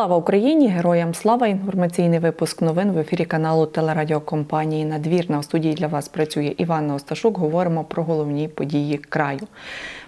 Слава Україні! Героям слава! Інформаційний випуск новин в ефірі каналу телерадіокомпанії Надвірна. У студії для вас працює Іванна Осташук. Говоримо про головні події краю.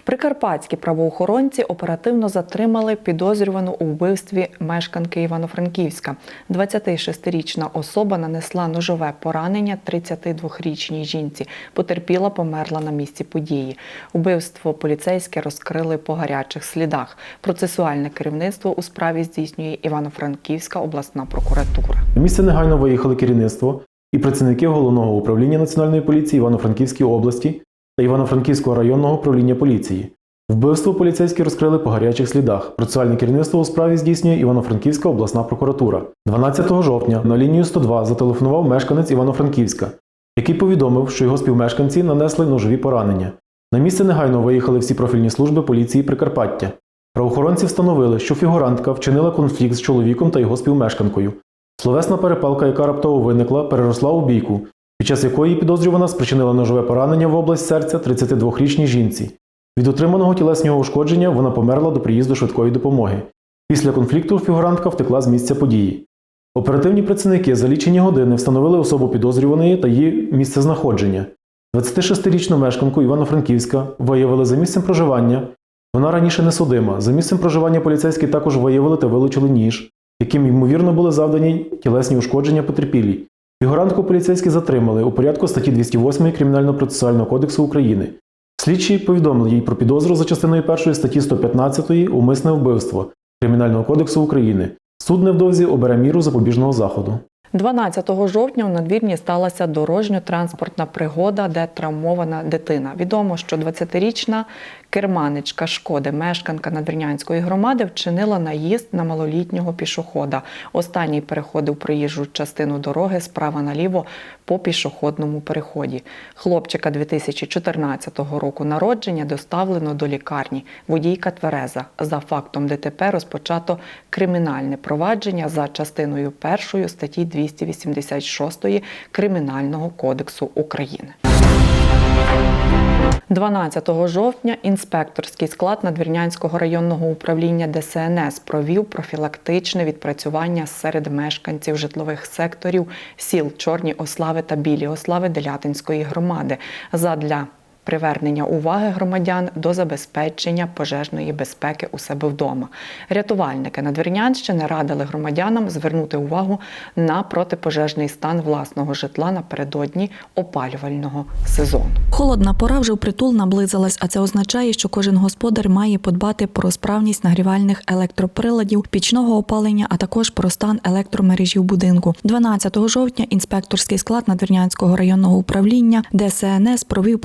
Прикарпатські правоохоронці оперативно затримали підозрювану у вбивстві мешканки Івано-Франківська. 26-річна особа нанесла ножове поранення 32-річній жінці. Потерпіла, померла на місці події. Убивство поліцейське розкрили по гарячих слідах. Процесуальне керівництво у справі здійснює Івано-Франківська обласна прокуратура. Місце негайно виїхали керівництво і працівники головного управління Національної поліції Івано-Франківської області та Івано-Франківського районного управління поліції. Вбивство поліцейські розкрили по гарячих слідах. Процесуальне керівництво у справі здійснює Івано-Франківська обласна прокуратура. 12 жовтня на лінію 102 зателефонував мешканець Івано-Франківська, який повідомив, що його співмешканці нанесли ножові поранення. На місце негайно виїхали всі профільні служби поліції Прикарпаття. Правоохоронці встановили, що фігурантка вчинила конфлікт з чоловіком та його співмешканкою. Словесна перепалка, яка раптово виникла, переросла у бійку, під час якої підозрювана спричинила ножове поранення в область серця 32-річній жінці. Від отриманого тілесного ушкодження вона померла до приїзду швидкої допомоги. Після конфлікту фігурантка втекла з місця події. Оперативні працівники за лічені години встановили особу підозрюваної та її місце знаходження. 26-річну мешканку Івано-Франківська виявили за місцем проживання. Вона раніше не судима. За місцем проживання поліцейські також виявили та вилучили ніж, яким ймовірно були завдані тілесні ушкодження потерпілій. Фігурантку поліцейські затримали у порядку статті 208 Кримінально-процесуального кодексу України. Слідчі повідомили їй про підозру за частиною 1 статті 115 умисне вбивство Кримінального кодексу України. Суд невдовзі обере міру запобіжного заходу. 12 жовтня у надвірні сталася дорожньо-транспортна пригода, де травмована дитина. Відомо, що 20-річна керманичка шкоди, мешканка надвірнянської громади, вчинила наїзд на малолітнього пішохода. Останній переходив проїжджу частину дороги справа наліво по пішохідному переході. Хлопчика 2014 року народження доставлено до лікарні. Водійка твереза. За фактом ДТП розпочато кримінальне провадження за частиною першої статті 286 Кримінального кодексу України. 12 жовтня інспекторський склад Надвірнянського районного управління ДСНС провів профілактичне відпрацювання серед мешканців житлових секторів сіл Чорні Ослави та Білі Ослави Делятинської громади. Задля привернення уваги громадян до забезпечення пожежної безпеки у себе вдома. Рятувальники Надвірнянщини радили громадянам звернути увагу на протипожежний стан власного житла напередодні опалювального сезону. Холодна пора вже впритул наблизилась, а це означає, що кожен господар має подбати про справність нагрівальних електроприладів, пічного опалення, а також про стан електромережі в будинку. 12 жовтня інспекторський склад Надвірнянського районного управління ДСНС провів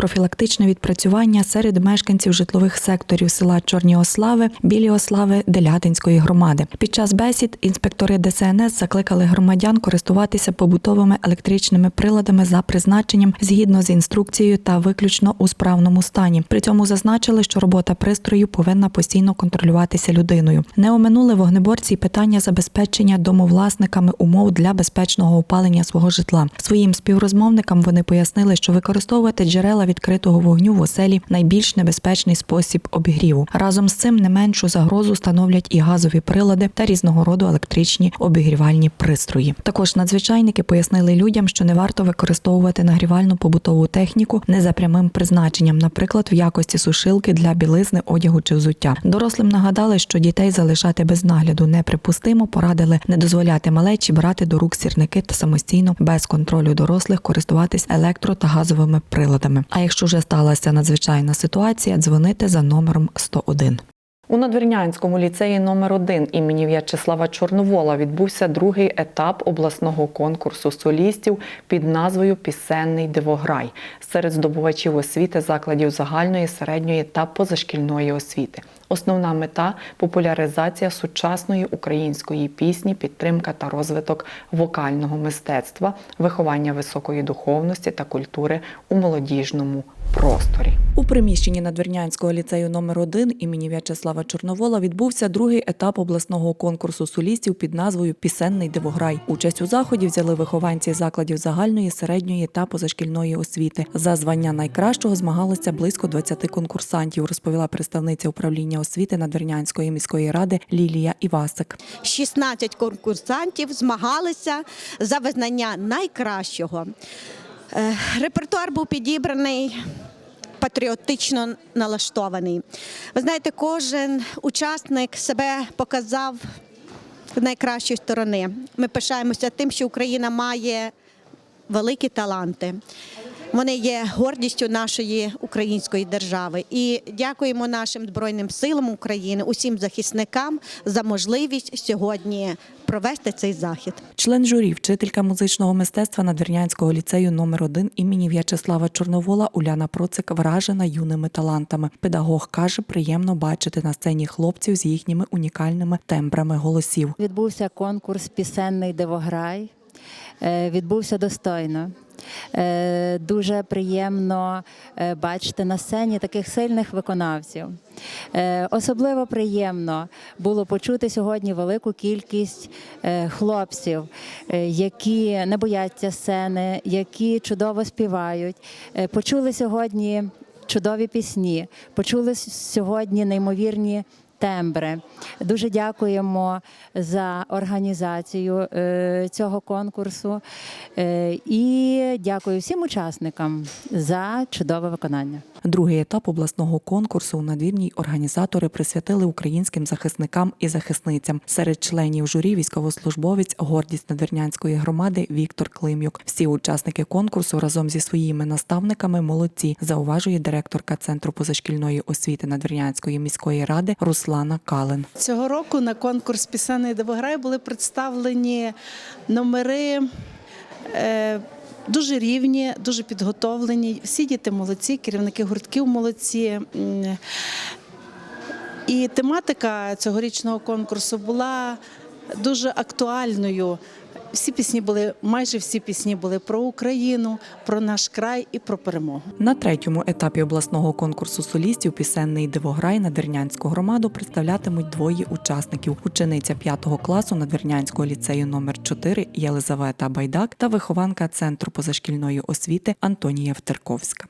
профілактичне відпрацювання серед мешканців житлових секторів села Чорні Ослави, Білі Ослави, Делятинської громади. Під час бесід інспектори ДСНС закликали громадян користуватися побутовими електричними приладами за призначенням згідно з інструкцією та виключно у справному стані. При цьому зазначили, що робота пристрою повинна постійно контролюватися людиною. Не оминули вогнеборці питання забезпечення домовласниками умов для безпечного опалення свого житла. Своїм співрозмовникам вони пояснили, що використовувати джерела відкритого вогню в оселі найбільш небезпечний спосіб обігріву. Разом з цим не меншу загрозу становлять і газові прилади та різного роду електричні обігрівальні пристрої. Також надзвичайники пояснили людям, що не варто використовувати нагрівальну побутову техніку не за прямим призначенням, наприклад, в якості сушилки для білизни, одягу чи взуття. Дорослим нагадали, що дітей залишати без нагляду неприпустимо, порадили не дозволяти малечі брати до рук сірники та самостійно без контролю дорослих користуватись електро та газовими приладами. А якщо вже сталася надзвичайна ситуація, дзвонити за номером 101. У Надвірнянському ліцеї номер 1 імені В'ячеслава Чорновола відбувся другий етап обласного конкурсу солістів під назвою Пісенний дивограй серед здобувачів освіти закладів загальної, середньої та позашкільної освіти. Основна мета популяризація сучасної української пісні, підтримка та розвиток вокального мистецтва, виховання високої духовності та культури у молодіжному просторі. У приміщенні Надвірнянського ліцею номер 1 імені В'ячеслава Чорновола відбувся другий етап обласного конкурсу солістів під назвою Пісенний дивограй. Участь у заході взяли вихованці закладів загальної, середньої та позашкільної освіти. За звання найкращого змагалося близько 20 конкурсантів, розповіла представниця управління освіти Надвірнянської міської ради Лілія Івасик. 16 конкурсантів змагалися за визнання найкращого. Е, Репертуар був підібраний. Патріотично налаштований. Ви знаєте, кожен учасник себе показав з найкращої сторони. Ми пишаємося тим, що Україна має великі таланти. Вони є гордістю нашої української держави. І дякуємо нашим Збройним силам України, усім захисникам за можливість сьогодні провести цей захід. Член журі, вчителька музичного мистецтва Надвірнянського ліцею номер 1 імені В'ячеслава Чорновола Уляна Процик вражена юними талантами. Педагог каже, приємно бачити на сцені хлопців з їхніми унікальними тембрами голосів. Відбувся конкурс Пісенний дивограй. Е, Відбувся достойно. Е, Дуже приємно е, бачити на сцені таких сильних виконавців. Е, Особливо приємно було почути сьогодні велику кількість хлопців, які не бояться сцени, які чудово співають. Почули сьогодні чудові пісні, почули сьогодні неймовірні тембри. Дуже дякуємо за організацію цього конкурсу і дякую всім учасникам за чудове виконання. Другий етап обласного конкурсу надвірній організатори присвятили українським захисникам і захисницям. Серед членів журі військовослужбовець гордість надвірнянської громади Віктор Климюк. Всі учасники конкурсу разом зі своїми наставниками молодці, зауважує директорка центру позашкільної освіти Надвірнянської міської ради Руслана Кален. Цього року на конкурс пісенний дивограй були представлені номери. Е, Дуже рівні, дуже підготовлені. Всі діти молодці, керівники гуртків молодці. І тематика цьогорічного конкурсу була дуже актуальною. Всі пісні були, майже всі пісні були про Україну, про наш край і про перемогу. На третьому етапі обласного конкурсу солістів пісенний дивограй Надвірнянську громаду представлятимуть двоє учасників: учениця 5 класу Надвірнянського ліцею номер 4 Єлизавета Байдак та вихованка центру позашкільної освіти Антонія Втерковська.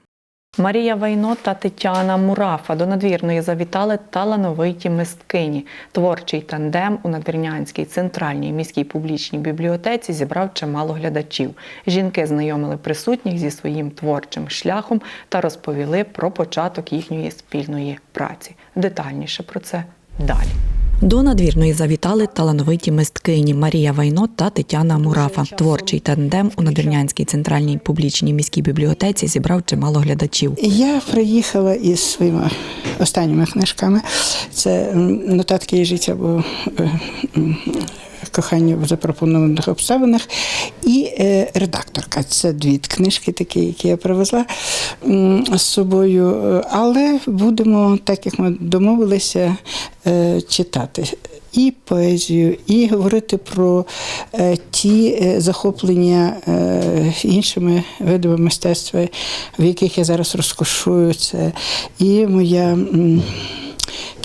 Марія Вайно та Тетяна Мурафа до надвірної завітали талановиті мисткині. Творчий тандем у надвірнянській центральній міській публічній бібліотеці зібрав чимало глядачів. Жінки знайомили присутніх зі своїм творчим шляхом та розповіли про початок їхньої спільної праці. Детальніше про це далі. До надвірної завітали талановиті мисткині Марія Вайно та Тетяна Мурафа. Творчий тандем у надвірнянській центральній публічній міській бібліотеці зібрав чимало глядачів. Я приїхала із своїми останніми книжками. Це нотатки і життя або е, кохання в запропонованих обставинах. І е, редакторка. Це дві книжки, такі, які я привезла з собою. Але будемо, так як ми домовилися, е, читати. І поезію, і говорити про е, ті захоплення іншими видами мистецтва, в яких я зараз розкошую. Це і моя.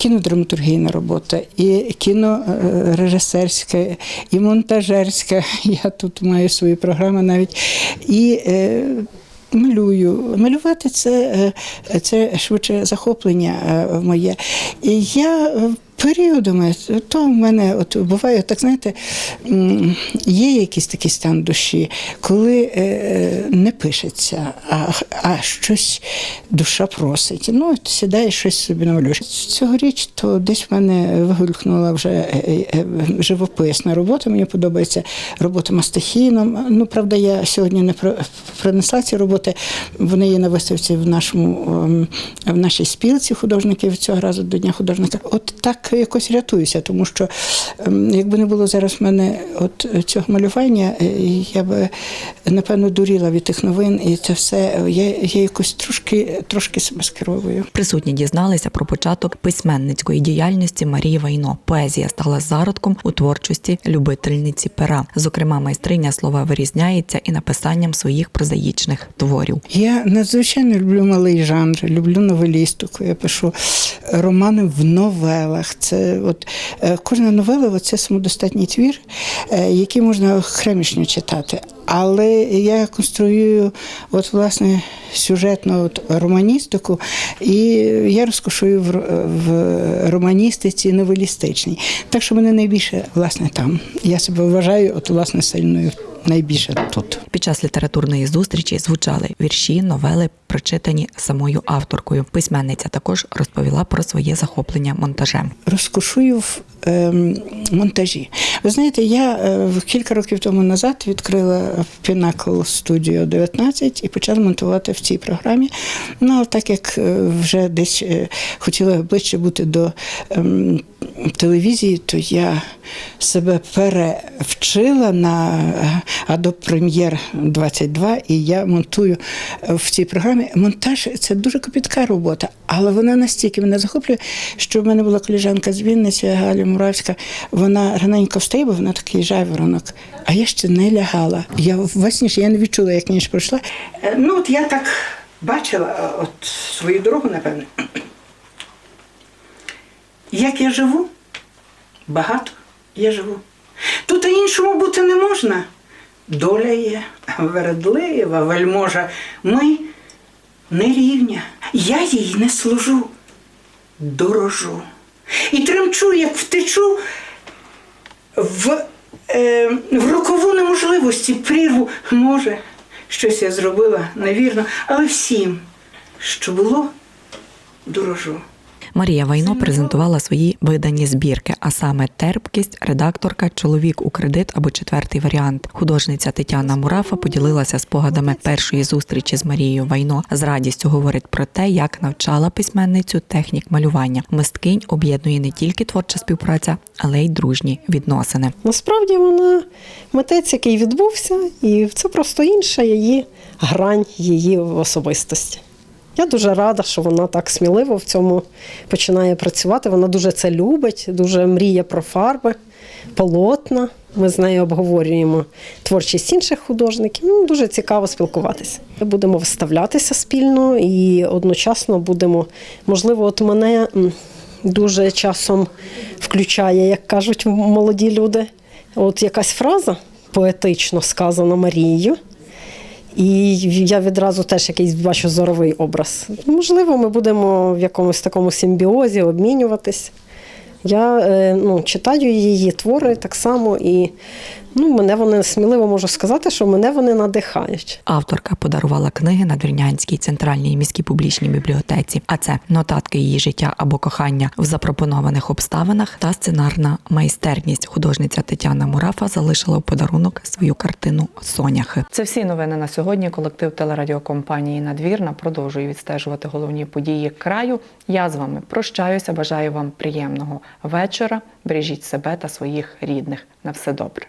Кінодраматургійна робота, і кінорежисерська, і монтажерська. Я тут маю свої програми навіть. І е, малюю. Малювати це, е, це швидше захоплення е, моє. Я періодами, то в мене от буває, так знаєте, є якийсь такий стан душі, коли е, не пишеться, а, а щось душа просить. Ну, сідає щось собі намалюєш. Цьогоріч то десь в мене вигулькнула вже е, е, е, живописна робота. Мені подобається робота мастихіном. Ну, правда, я сьогодні не принесла ці роботи. Вони є на виставці в нашому ем, в нашій спілці художників цього разу до Дня художника. От так якось рятуюся, тому що ем, якби не було зараз в мене от цього малювання, е, я би напевно дуріла від тих новин, і це все. Я, я якось трошки, трошки себе скеровую. Присутні дізналися про початок письменницької діяльності Марії Вайно. Поезія стала зародком у творчості любительниці пера. Зокрема, майстриня слова вирізняється і написанням своїх прозаїчних творів. Я надзвичайно люблю малий жанр, люблю новелістику. Я пишу романи в новелах. Це от е, кожна новела це самодостатній твір, е, який можна окремішньо читати. Але я конструюю от власне сюжетну от романістику, і я розкошую в, в романістиці новелістичній. Так що мене найбільше власне там. Я себе вважаю, от власне сильною найбільше тут. Під час літературної зустрічі звучали вірші, новели, прочитані самою авторкою. Письменниця також розповіла про своє захоплення монтажем. розкошую в ем, монтажі. Ви знаєте, я е, кілька років тому назад відкрила Pinnacle Studio 19 і почала монтувати в цій програмі. Ну, так як е, вже десь е, хотіла ближче бути до ем, телевізії, то я себе перевчила на Adobe Premiere 22 і я монтую в цій програмі. Монтаж це дуже копітка робота, але вона настільки мене захоплює, що в мене була коліжанка з Вінниці, Галя Муравська. Вона раненько встає, бо вона такий жайворонок. А я ще не лягала. Я ніч я не відчула, як ніч пройшла. Е, Ну, от я так бачила е, от свою дорогу, напевне. Як я живу? Багато я живу. Тут іншому бути не можна. Доля є вередлива, вельможа. Ми не рівня. Я їй не служу, дорожу. І тремчу, як втечу в, е, в рокову неможливості прірву. Може, щось я зробила невірно, але всім, що було, дорожу. Марія Вайно презентувала свої видані збірки, а саме терпкість, редакторка, чоловік у кредит або четвертий варіант. Художниця Тетяна Мурафа поділилася спогадами першої зустрічі з Марією Вайно. З радістю говорить про те, як навчала письменницю технік малювання. Мисткинь об'єднує не тільки творча співпраця, але й дружні відносини. Насправді вона митець, який відбувся, і це просто інша її грань її особистості. Я дуже рада, що вона так сміливо в цьому починає працювати. Вона дуже це любить, дуже мріє про фарби, полотна. Ми з нею обговорюємо творчість інших художників. Ну, дуже цікаво спілкуватися. Ми будемо виставлятися спільно і одночасно будемо, можливо, от мене дуже часом включає, як кажуть молоді люди. От якась фраза поетично сказана Марією. І я відразу теж якийсь бачу зоровий образ. Можливо, ми будемо в якомусь такому симбіозі обмінюватись. Я е, ну, читаю її твори так само, і ну, мене вони сміливо можу сказати, що мене вони надихають. Авторка подарувала книги Надвірнянській центральній міській публічній бібліотеці. А це нотатки її життя або кохання в запропонованих обставинах та сценарна майстерність. Художниця Тетяна Мурафа залишила в подарунок свою картину Соняхи. Це всі новини на сьогодні. Колектив телерадіокомпанії Надвірна продовжує відстежувати головні події краю. Я з вами прощаюся. Бажаю вам приємного вечора. Бережіть себе та своїх рідних. На все добре.